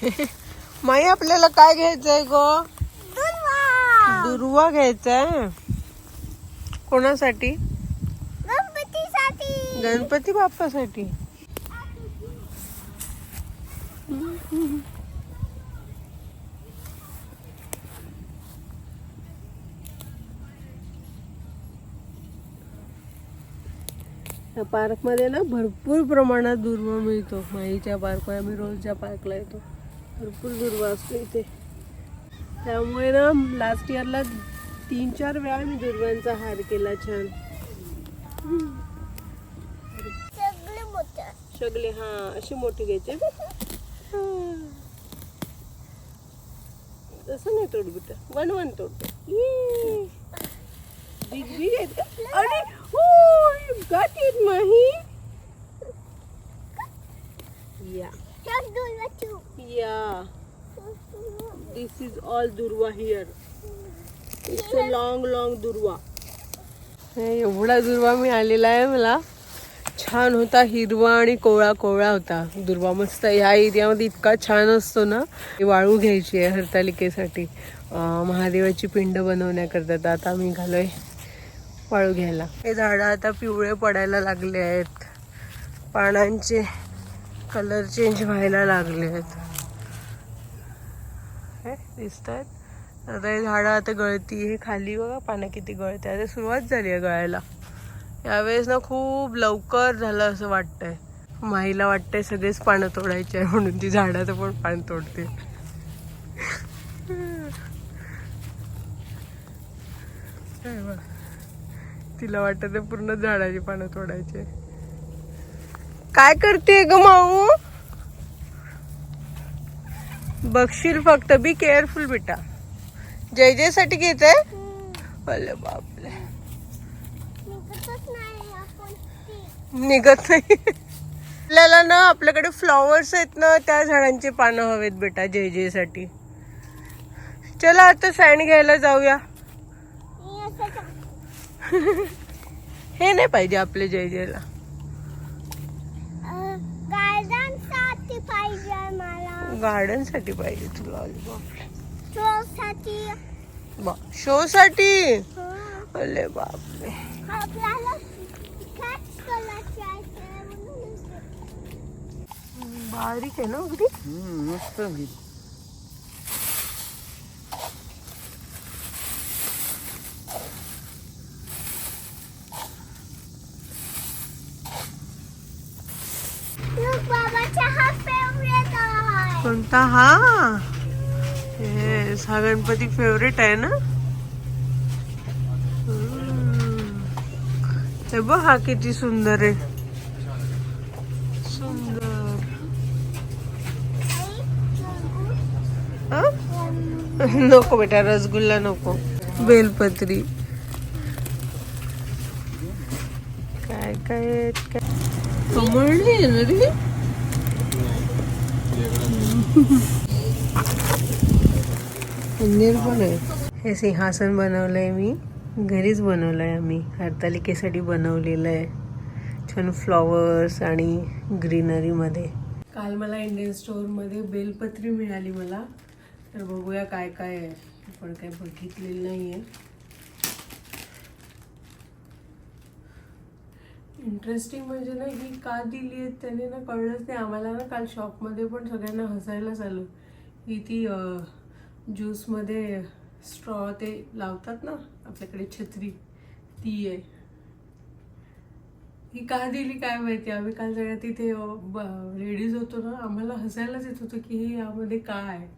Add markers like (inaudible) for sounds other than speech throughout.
(laughs) माई आपल्याला काय घ्यायचंय ग? दुर्वा. घ्यायचाय कोणासाठी? गणपती बाप्पासाठी. या पार्कमध्ये ना भरपूर प्रमाणात दुर्वा मिळतो. माईच्या पार्कला आम्ही रोज ज्या पार्कला येतो. भरपूर दुर्वा असतो इथे. त्यामुळे ना लास्ट इयरला तीन चार वेळा मी दुर्वांचा हार केला छान. सगळे हा अशी मोठी घ्यायची. तसं नाही तोड बेटा वन वन तोडतो बिग बिग आहेत का? अरे हो गट इट माही. या Yeah. This is all या this is all durva here durva. अ दुर्वा एवढा दुर्वा मी आलेला आहे मला. छान होता हिरवा आणि कोवळा कोवळा होता. दुर्वा मस्त ह्या एरियामध्ये इतका छान असतो ना वाळू घ्यायची आहे हरतालिकेसाठी. महादेवाची पिंड बनवण्याकरता. तर आता आम्ही घालोय वाळू घ्यायला. हे झाडं आता पिवळे पडायला लागले आहेत. पानांचे कलर चेंज व्हायला लागले आहेत. हे दिसत आहेत आता हे झाडं आता गळती हे खाली बघा पानं किती गळते. आता सुरुवात झाली आहे गळायला. यावेळेस ना खूप लवकर झालं असं वाटतंय. माईला वाटतंय सगळेच पानं तोडायचे आहे म्हणून ती झाडाचं पण पान तोडते. तिला वाटत पूर्ण झाडाची पानं तोडायचे काय करते ग माऊ? बघशील फक्त बी केअरफुल बेटा. जय जयसाठी घेत आहे बापरे. निघत नाही. आपल्याला ना आपल्याकडे फ्लॉवर्स आहेत ना त्या झाडांची पानं हवेत बेटा जय जयसाठी. चला आता सँड घ्यायला जाऊया. हे नाही पाहिजे आपले जय जयला अं, गार्डनसाठी पाहिजे मला गार्डनसाठी पाहिजे तुला शो साठी हं. अरे बापरे. आपल्याला कॅच कलरची आहे म्हणून बारीक आहे ना अगदी? मस्त लोक बाबाचा हा फेवरेट आता हा. येस हा गणपती फेवरेट आहे ना? हे बघ हा किती सुंदर आहे. सुंदर. नको बेटा रसगुल्ला नको. बेलपत्री. काय काय काय? कमळणी ना रे? पनीर पण आहे हे सिंहासन बनवलं आहे मी. घरीच बनवलं आहे आम्ही. हरतालिकेसाठी बनवलेलं आहे. छान फ्लॉवर्स आणि ग्रीनरीमध्ये काल मला इंडियन स्टोअरमध्ये बेलपत्री मिळाली मला. तर बघूया काय काय आहे. पण काय बघितलेलं नाही आहे इंटरेस्टिंग म्हणजे ना ही का दिली आहेत त्याने ना कळलंच नाही. आम्हाला ना काल शॉपमध्ये पण सगळ्यांना हसायलाच आलं ही ती ज्यूसमध्ये स्ट्रॉ ते लावतात ना आपल्याकडे छत्री ती आहे. ही का दिली काय माहिती? आम्ही काल सगळ्या तिथे लेडीज होतो ना आम्हाला हसायलाच येत होतं की हे यामध्ये काय आहे?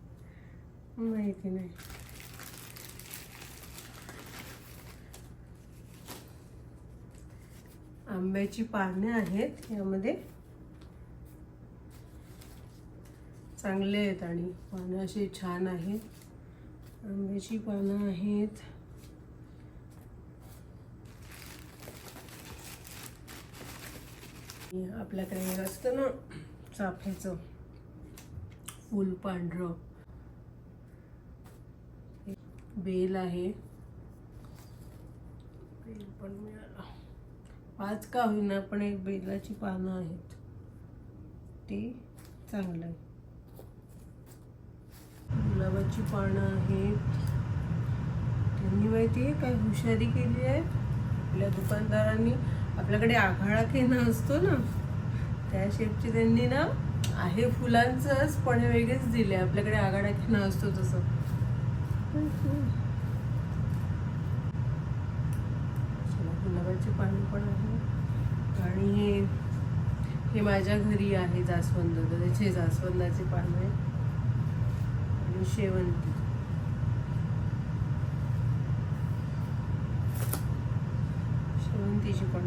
माहिती नाही. आंब्याची पाने आहेत यामध्ये चांगले आहेत आणि पानं असे छान आहेत. आंब्याची पानं आहेत. आपल्याकडे असतं ना चाफ्याचं. फुल पांढरं. बेल आहे. बेल पण मिळाला. पाच का होईना पण एक बेलाची पानं आहेत. ते चांगलं आहे गुलाबाची पानं आहेत. त्यांनी माहिती आहे काय हुशारी केली आहे. आपल्या दुकानदारांनी आपल्याकडे आघाडा केना असतो ना त्या शेपची त्यांनी ना आहे फुलांचंच पण वेगळेच दिले. आपल्याकडे आघाडा खेळणं असतो तसं. जास्वंदाचे पानं पण आहे. आणि हे हे माझ्या घरी आहे जास्वंद. तर त्याचे जास्वंदाचे पानं आहे आणि शेवंती. शेवंतीची पण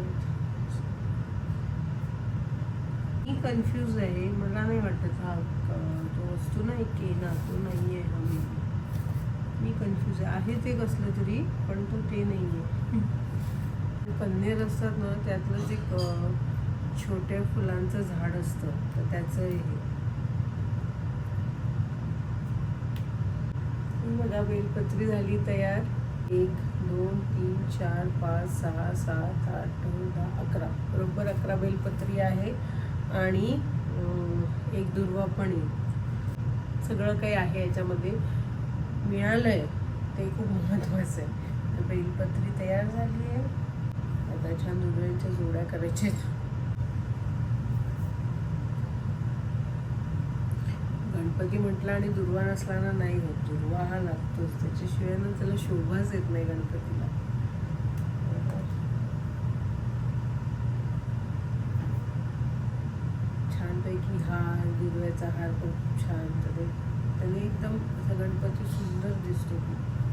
मी कन्फ्यूज आहे. मला नाही वाटत हा तो असतो ना एक केना तो नाही आहे हा मी. मी कन्फ्यूज आहे. आहे ते कसलं तरी पण तो ते नाही आहे. पन्नेर असतात ना त्यातलंच एक छोट्या फुलांचं झाड असतं. तर त्याचं हे. बघा बेलपत्री झाली तयार. एक दोन तीन चार पाच सहा सात आठ नऊ दहा अकरा. बरोबर अकरा बेलपत्री आहे. आणि एक दुर्वा पण आहे. सगळं काही आहे याच्यामध्ये. मिळालंय. ते खूप महत्वाचं आहे. तर बेलपत्री तयार झाली आहे. आता छान जोड्या करायच्या गणपती म्हटलं आणि दुर्वा नसलाना नाही होत. दुर्वा हा लागतोच. त्याच्याशिवाय ना त्याला शोभाच येत नाही गणपतीला. छानपैकी हार दुर्व्याचा हार पण खूप छान ते. त्याने एकदम असा गणपती सुंदर दिसतो खूप.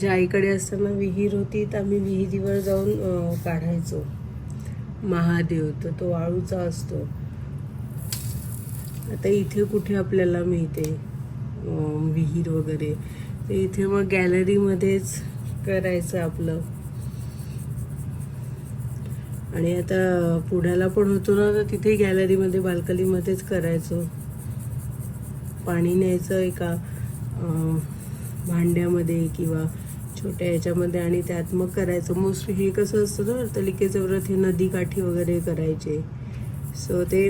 ज्या आईकडे असताना विहीर होती तर आम्ही विहिरीवर जाऊन काढायचो. महादेव तर तो वाळूचा असतो. आता इथे कुठे आपल्याला मिळते विहीर वगैरे? तर इथे मग गॅलरीमध्येच करायचं आपलं. आणि आता पुण्याला पण होतो ना तर तिथे गॅलरीमध्ये बाल्कनीमध्येच करायचो. पाणी न्यायचं एका भांड्यामध्ये किंवा छोट्या याच्यामध्ये आणि त्यात मग करायचं. मोस्टली हे कसं असतं ना अर्थलिकेचं व्रत हे नदीकाठी वगैरे करायचे. सो ते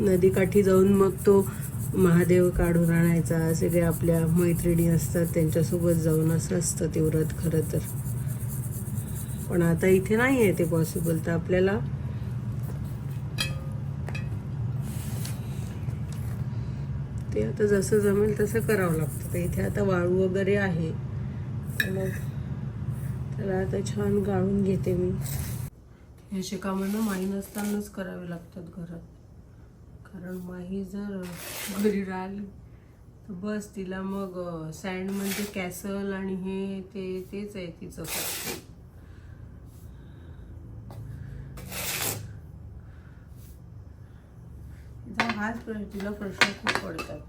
नदीकाठी जाऊन मग तो महादेव काढून आणायचा. सगळे आपल्या मैत्रिणी असतात त्यांच्यासोबत जाऊन असं असतं ते व्रत खरं तर. पण आता इथे नाही आहे ते पॉसिबल तर आपल्याला ते आता जसं जमेल तसं करावं लागतं. तर इथे आता वाळू वगैरे आहे. मग त्याला आता छान गाळून घेते मी. ह्याचे कामं ना माही नसतानाच करावे लागतात घरात. कारण माही जर घरी राहिली तर बस तिला मग सँड म्हणजे कॅसल आणि हे ते तेच आहे तिचं फक्त. तिचा हाच प्रश्न तिला प्रश्न खूप पडतात.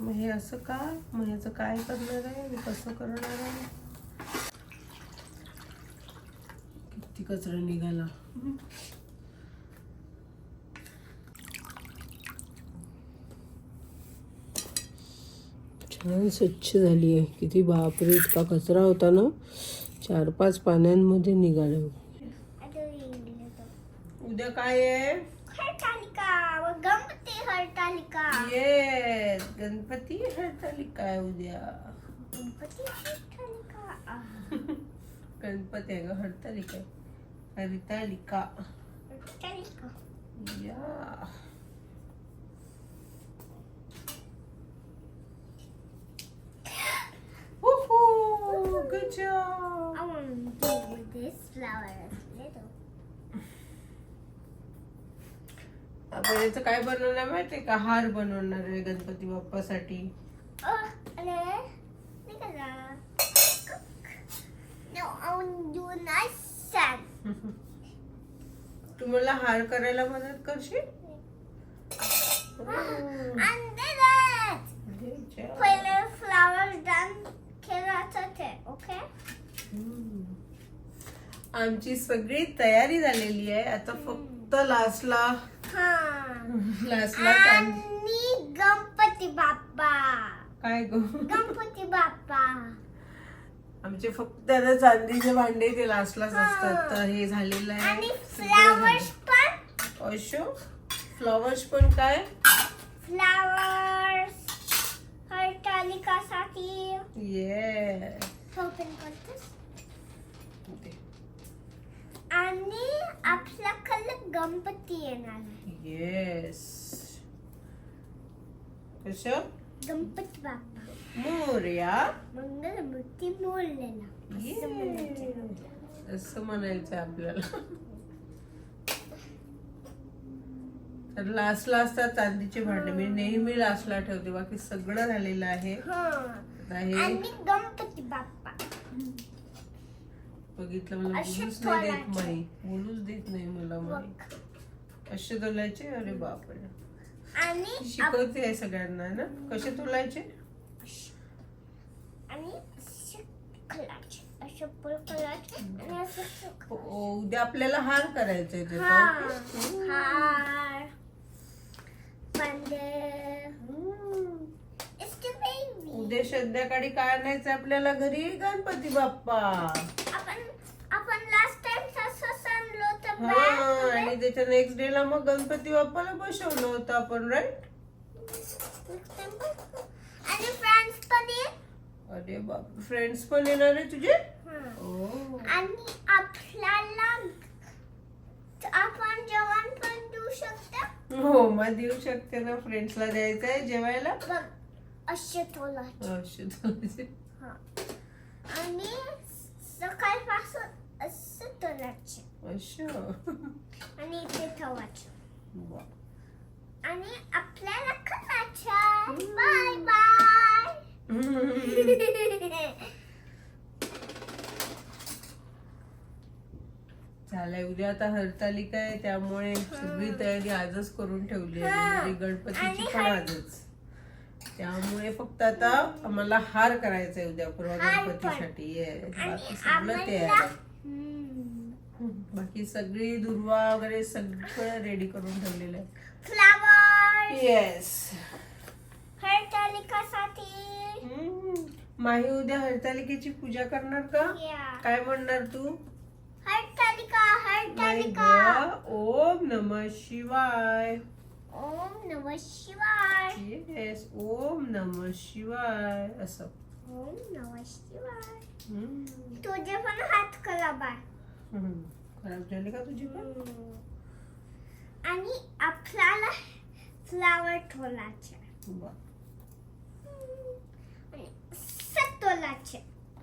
मग हे असं का? मग ह्याचं काय करणार आहे? मी कसं करणार आहे? किती कचरा निघाला. छान स्वच्छ झाली आहे. किती बापरे इतका कचरा होता ना? चार पाच पाण्यांमध्ये निघाला. उद्या काय आहे? हरतालिका। व गणपती हरतालिका येस गणपती हरतालिका आहे उद्या. गणपती हरतालिका. आह, गणपती आहे ग हरतालिका आहे. हरितालिका. हरतालिका. या. Woohoo! Good job! I want to do with this flower. आपण याचं काय बनवणार आहे माहितीये का? हार बनवणार आहे गणपती बाप्पासाठी. sun. तुम्हाला हार करायला मदत करशील? it, okay? हम्म. आमची सगळी तयारी झालेली आहे. आता फक्त लास्टला लास्टला काय आणि गणपती बाप्पा. काय गो? गणपती बाप्पा. आमचे फक्त आता चांदीचे भांडे ते लास्टलाच असतात. तर हे झालेलं आणि आहे फ्लावर्स पण. अशो? फ्लॉवर्स पण काय? फ्लावर्स हरतालिकासाठी येस ओपन करतेस आणि आपल्याकडे गणपती येणार येस कसं गणपती बाप्पा. मोर्या? मंगलमूर्ती मोडलेला असं म्हणायचं. असं म्हणायचं आपल्याला. तर लास्टला असतात चांदीचे भांडे. मी नेहमी लास्टला ठेवते. बाकी सगळं झालेलं आहे. हा. आता हे आणि गणपती बाप्पा. बघितलं मला बोलूच नाही देत. माही बोलूच देत नाही मला बघ. कसे तोलायचे अरे बापरे. आणि आप- शिकवते आहे सगळ्यांना ना? कसे तोलायचे आणि ओ, उद्या आपल्याला हार करायचा हा. हार. उद्या संध्याकाळी काय आणायचं आपल्याला? घरी गणपती बाप्पा. आपण लास्ट टाइम तसंच आणलं होतं हा bag आणि त्याच्या नेक्स्ट डे ला मग गणपती बाप्पाला बसवलं होतं आपण राईट आणि फ्रेंड्स पण ये. अरे बाप फ्रेंड्स पण येणार आहे तुझे? हा. ओ आणि आपल्याला आपण जेवण पण देऊ शकतो. हो मग देऊ शकते ना फ्रेंड्सला द्यायचं आहे जेवायला? बघ असे तोलाचे. अशी. हा. आणि सकाळपासून तोलाचे अच्छा. आणि इथे वा. आणि आपल्याला बाय बाय. (laughs) झालंय उद्या आता हरतालिका आहे त्यामुळे सगळी तयारी आजच करून ठेवली आहे. म्हणजे गणपतीची पण आजच. त्यामुळे फक्त आता आम्हाला हार करायचा आहे उद्या परवा हार पण. गणपतीसाठी. Yes. बाकी आणि सगळं आम्हाला आहे. हम्म. बाकी सगळी दुर्वा वगैरे सगळं रेडी करून ठेवलेलं आहे. Flowers yes हरतालिकासाठी. माही उद्या हरतालिकेची पूजा करणार का. काय म्हणणार तू? हरतालिका हरतालिका. ओम नम शिवाय. ओम नम शिवाय. येस ओम नम शिवाय. असं. ओम नम शिवाय. हम्म. तुझे पण हात आहे हम्म. खराब झाली का तुझी पण? आणि आपल्याला फ्लावर ठोलाचे. आणि सत्तोलाचे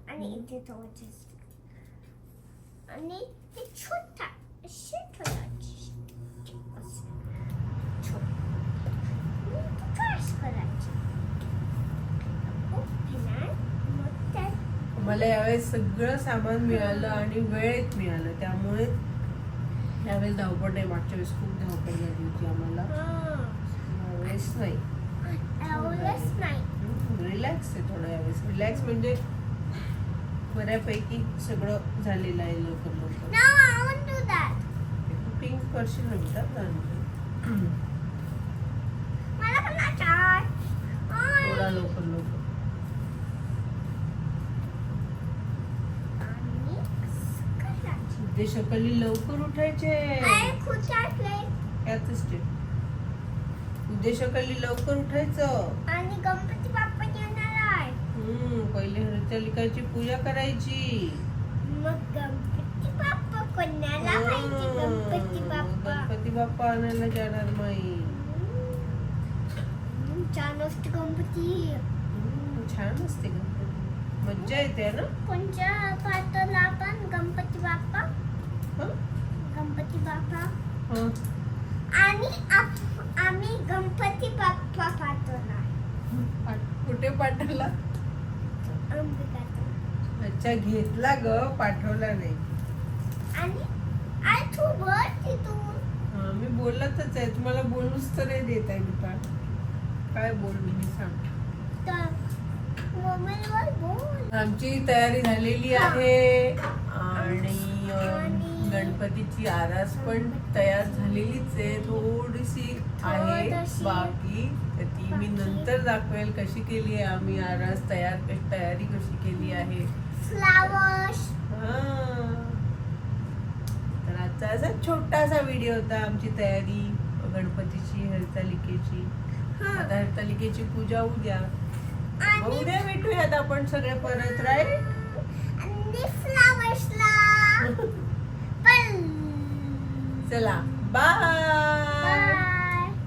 आणि इथे असते. आणि ते छोटा असे ठेवायचे असं. छोटा. आणि ते काय करायचे ओपन आहे. मग त्या मला यावेळेस सगळं सामान मिळालं आणि वेळेत मिळालं. त्यामुळे यावेळेस धावपळ नाही. मागच्या वेळेस खूप धावपळ झाली होती आम्हाला. यावेळेस नाही. रिलॅक्स आहे थोडं यावेळेस. रिलॅक्स म्हणजे बऱ्यापैकी सगळं झालेलं आहे लवकर लवकर. पिंक करशील म्हणतात ना. थोडा. लवकर लवकर आणि असं उद्या सकाळी लवकर उठायचे. ते. उद्या सकाळी लवकर उठायचं. आणि गणपती बाप्पा येणार आहे. हम्म पहिले हरतालिकाची पूजा करायची. मग गणपती बाप्पा कोणाला पाहिजे गणपती बाप्पा. गणपती बाप्पा आणायला जाणार माई. छान असते गणपती. छान असते गणपती. मज्जा येते ना? कोणच्या पाहतो आपण गणपती बाप्पा हं? गणपती बाप्पा हं. आणि आप- आम्ही गणपती बाप्पा पाहतो ना पाठ- कुठे पाठवला? अच्छा घेतला ग पाठवला नाही. आणि आय तू वर तिथून. हा मी बोलतच आहे. तुम्हाला बोलूच तर नाही देत आहे मी काय काय बोल मी सांग. तर मोबाईलवर बोल. आमची तयारी झालेली आहे. आणि आणि- गणपतीची आरास पण तयार झालेलीच आहे थोडीशी आहे. बाकी तर ती मी. नंतर दाखवेल कशी केली आहे आम्ही आरास तयार तयारी कशी केली आहे फ्लावर्स हा. तर आजचा असा छोटासा व्हिडिओ होता आमची तयारी गणपतीची हरतालिकेची हा. आता हरतालिकेची पूजा उद्या उद्या भेटूयात आपण सगळे परत राईट (laughs) चला. बाय